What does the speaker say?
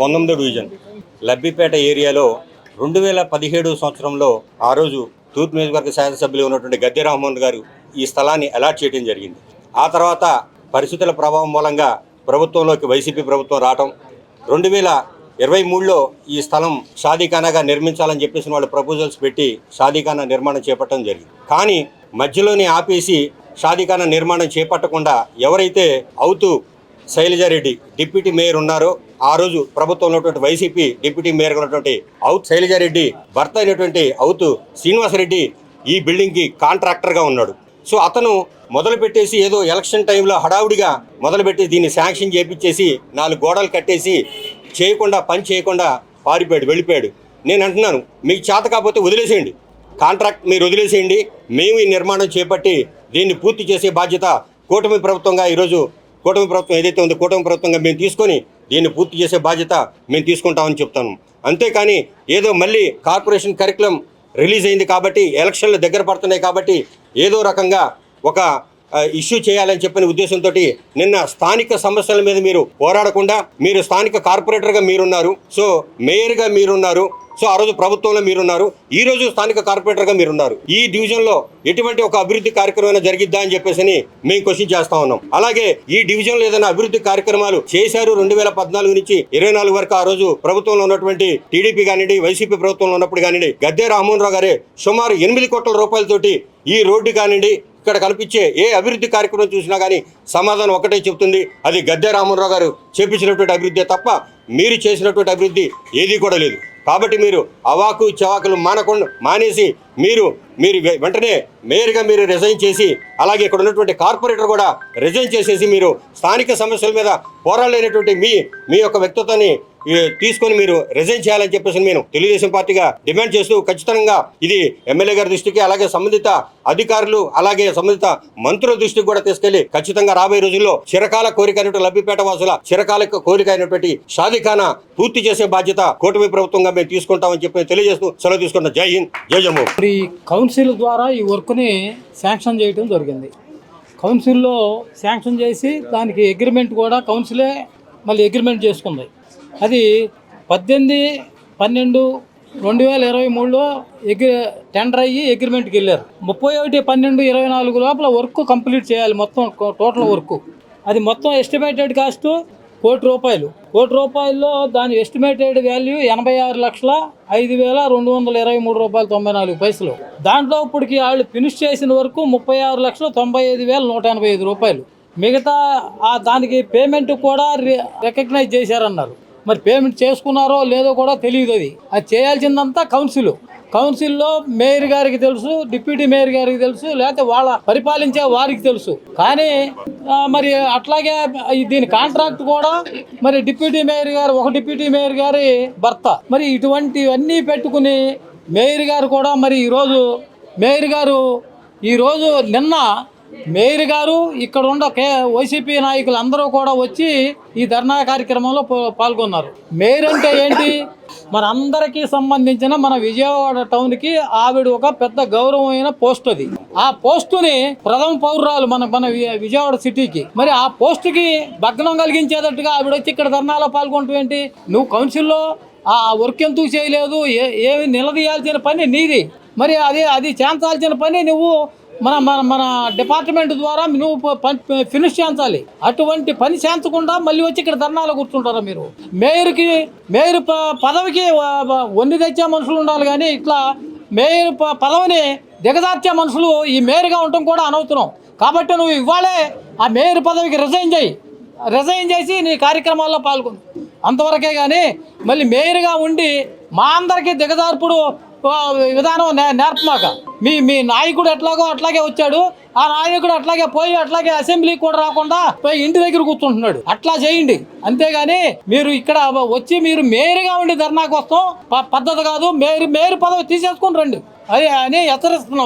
పంతొమ్మిదో డివిజన్. లబ్బిపేట ఏరియాలో రెండు వేల పదిహేడు సంవత్సరంలో ఆ రోజు తూర్పు నియోజకవర్గ శాసనసభ్యులు ఉన్నటువంటి గద్దె రామ్మోహన్ గారు ఈ స్థలాన్ని అలాట్ చేయడం జరిగింది. ఆ తర్వాత పరిస్థితుల ప్రభావం మూలంగా ప్రభుత్వంలోకి వైసీపీ ప్రభుత్వం రావటం రెండు వేల ఇరవై మూడులో ఈ స్థలం షాదీఖానాగా నిర్మించాలని చెప్పేసి వాళ్ళు ప్రపోజల్స్ పెట్టి షాదీఖానా నిర్మాణం చేపట్టడం జరిగింది. కానీ మధ్యలోనే ఆపేసి షాదీఖానా నిర్మాణం చేపట్టకుండా ఎవరైతే అవుతూ శైలజారెడ్డి డిప్యూటీ మేయర్ ఉన్నారో. ఆ రోజు ప్రభుత్వంలో ఉన్నటువంటి వైసీపీ డిప్యూటీ మేయర్ ఉన్నటువంటి అవుత్ శైలజారెడ్డి భర్త అయినటువంటి అవుతు శ్రీనివాసరెడ్డి ఈ బిల్డింగ్కి కాంట్రాక్టర్గా ఉన్నాడు. సో అతను మొదలు పెట్టేసి ఏదో ఎలక్షన్ టైంలో హడావుడిగా మొదలుపెట్టి దీన్ని శాంక్షన్ చేపించేసి నాలుగు గోడలు కట్టేసి చేయకుండా పని చేయకుండా పారిపోయాడు వెళ్ళిపోయాడు. నేను అంటున్నాను మీకు చేత కాకపోతే వదిలేసేయండి. కాంట్రాక్ట్ మీరు వదిలేసేయండి. మేము ఈ నిర్మాణం చేపట్టి దీన్ని పూర్తి చేసే బాధ్యత కూటమి ప్రభుత్వంగా ఈరోజు కూటమి ప్రభుత్వం ఏదైతే ఉందో కూటమి ప్రభుత్వంగా మేము తీసుకొని దీన్ని పూర్తి చేసే బాధ్యత మేము తీసుకుంటామని చెప్తాను. అంతేకాని ఏదో మళ్ళీ కార్పొరేషన్ కరికులం రిలీజ్ అయింది కాబట్టి ఎలక్షన్లు దగ్గర పడుతున్నాయి కాబట్టి ఏదో రకంగా ఒక ఇష్యూ చేయాలని చెప్పిన ఉద్దేశంతో నిన్న స్థానిక సమస్యల మీద మీరు పోరాడకుండా మీరు స్థానిక కార్పొరేటర్గా మీరున్నారు. సో మేయర్గా మీరున్నారు. సో ఆ రోజు ప్రభుత్వంలో మీరున్నారు. ఈ రోజు స్థానిక కార్పొరేటర్గా మీరున్నారు. ఈ డివిజన్లో ఎటువంటి ఒక అభివృద్ధి కార్యక్రమం జరిగిద్దా అని చెప్పేసి మేము క్వశ్చన్ చేస్తా ఉన్నాం. అలాగే ఈ డివిజన్లో ఏదైనా అభివృద్ధి కార్యక్రమాలు చేశారు రెండు వేల పద్నాలుగు నుంచి ఇరవై నాలుగు వరకు ఆ రోజు ప్రభుత్వంలో ఉన్నటువంటి టీడీపీ కానివ్వండి వైసీపీ ప్రభుత్వంలో ఉన్నప్పుడు కానివ్వండి గద్దె రామ్మోహన్ రావు గారే సుమారు ఎనిమిది కోట్ల రూపాయలతోటి ఈ రోడ్డు కానివ్వండి ఇక్కడ కనిపించే ఏ అభివృద్ధి కార్యక్రమం చూసినా కానీ సమాధానం ఒకటే చెప్తుంది అది గద్దె రామ్మోహన్ గారు చేపించినటువంటి అభివృద్ధి తప్ప మీరు చేసినటువంటి అభివృద్ధి ఏది కూడా లేదు. కాబట్టి మీరు అవాకు చవాకులు మానకుండా మానేసి మీరు మీరు వెంటనే మేయర్గా మీరు రిజైన్ చేసి అలాగే ఇక్కడ ఉన్నటువంటి కార్పొరేటర్ కూడా రిజైన్ చేసేసి మీరు స్థానిక సమస్యల మీద పోరాడలేనటువంటి మీ మీ యొక్క వ్యక్తిత్వాన్ని తీసుకొని మీరు రిజైన్ చేయాలని చెప్పేసి నేను తెలుగుదేశం పార్టీగా డిమాండ్ చేస్తూ ఖచ్చితంగా ఇది ఎమ్మెల్యే గారి దృష్టికి అలాగే సంబంధిత అధికారులు అలాగే సంబంధిత మంత్రుల దృష్టికి కూడా తీసుకెళ్ళి ఖచ్చితంగా రాబోయే రోజుల్లో చిరకాల కోరిక అయినటువంటి లబ్బిపేట వాసుల చిరకాల కోరిక అయినటువంటి షాదిఖానా పూర్తి చేసే బాధ్యత కూటమి ప్రభుత్వంగా మేము తీసుకుంటామని చెప్పి తెలియజేస్తూ సెలవు తీసుకుంటాం జై హింద్ జై జమ్మూ. మరి కౌన్సిల్ ద్వారా ఈ వర్క్ని శాంక్షన్ చేయడం జరిగింది. కౌన్సిల్లో శాంక్షన్ చేసి దానికి అగ్రిమెంట్ కూడా కౌన్సిలే మళ్ళీ అగ్రిమెంట్ చేసుకుంది. అది పద్దెనిమిది పన్నెండు రెండు వేల ఇరవై మూడులో ఎగ్రి టెండర్ అయ్యి అగ్రిమెంట్కి వెళ్ళారు. ముప్పై ఒకటి పన్నెండు ఇరవై నాలుగు లోపల వర్క్ కంప్లీట్ చేయాలి మొత్తం టోటల్ వర్క్. అది మొత్తం ఎస్టిమేటెడ్ కాస్ట్ కోటి రూపాయలు. కోటి రూపాయల్లో దాని ఎస్టిమేటెడ్ వాల్యూ ఎనభై ఆరు లక్షల ఐదు వేల రెండు వందల ఇరవై మూడు రూపాయలు తొంభై నాలుగు పైసలు. దాంట్లో ఇప్పటికి వాళ్ళు ఫినిష్ చేసిన వరకు ముప్పై ఆరు లక్షల తొంభై ఐదు వేల నూట ఎనభై ఐదు రూపాయలు. మిగతా ఆ దానికి పేమెంట్ కూడా రికగ్నైజ్ చేశారన్నారు. మరి పేమెంట్ చేసుకున్నారో లేదో కూడా తెలియదు అది. అది చేయాల్సిందంతా కౌన్సిల్ కౌన్సిల్లో మేయర్ గారికి తెలుసు డిప్యూటీ మేయర్ గారికి తెలుసు లేకపోతే వాళ్ళ పరిపాలించే వారికి తెలుసు. కానీ మరి అట్లాగే దీని కాంట్రాక్ట్ కూడా మరి డిప్యూటీ మేయర్ గారు ఒక డిప్యూటీ మేయర్ గారి భర్త. మరి ఇటువంటివన్నీ పెట్టుకుని మేయర్ గారు కూడా మరి ఈరోజు మేయర్ గారు ఈరోజు నిన్న మేయర్ గారు ఇక్కడ ఉన్న కే వైసీపీ నాయకులు అందరూ కూడా వచ్చి ఈ ధర్నా కార్యక్రమంలో పాల్గొన్నారు. మేయర్ అంటే ఏంటి? మన అందరికీ సంబంధించిన మన విజయవాడ టౌన్కి ఆవిడ ఒక పెద్ద గౌరవమైన పోస్ట్ అది. ఆ పోస్టుని ప్రథమ పౌరురాలు మన మన విజయవాడ సిటీకి. మరి ఆ పోస్టుకి భగ్నం కలిగించేటట్టుగా ఆవిడ వచ్చి ఇక్కడ ధర్నాలో పాల్గొనటం ఏంటి? నువ్వు కౌన్సిల్లో ఆ వర్క్ ఎందుకు చేయలేదు? ఏ ఏమి నిలదీయాల్సిన పని నీది. మరి అది అది చేంచాల్సిన పని నువ్వు మన మన మన డిపార్ట్మెంట్ ద్వారా నువ్వు ఫినిష్ చేయించాలి. అటువంటి పని చేయించకుండా మళ్ళీ వచ్చి ఇక్కడ ధర్నాలు కూర్చుంటారా మీరు? మేయర్కి మేయర్ ప- పదవికి వ- తెచ్చే మనుషులు ఉండాలి కానీ ఇట్లా మేయర్ ప- పదవిని దిగజార్చే మనుషులు ఈ మేయర్గా ఉండటం కూడా అనవుతున్నాం కాబట్టి నువ్వు ఇవ్వాలే ఆ మేయర్ పదవికి రిజైన్ చేయి. రిజైన్ చేసి నీ కార్యక్రమాల్లో పాల్గొను. అంతవరకే కానీ మళ్ళీ మేయర్గా ఉండి మా అందరికీ దిగజార్పుడు విధానం నే- నేర్పమాక. మీ మీ నాయకుడు ఎట్లాగో అట్లాగే వచ్చాడు. ఆ నాయకుడు అట్లాగే పోయి అట్లాగే అసెంబ్లీకి కూడా రాకుండా పోయి ఇంటి దగ్గర కూర్చుంటున్నాడు. అట్లా చేయండి. అంతేగాని మీరు ఇక్కడ వచ్చి మీరు మేరుగా ఉండి ధర్నాకు వస్తాం. ప- పద్ధతి కాదు. మేరు మేరు పదవి తీసేసుకుని రండి. అది అని హెచ్చరిస్తున్నాం.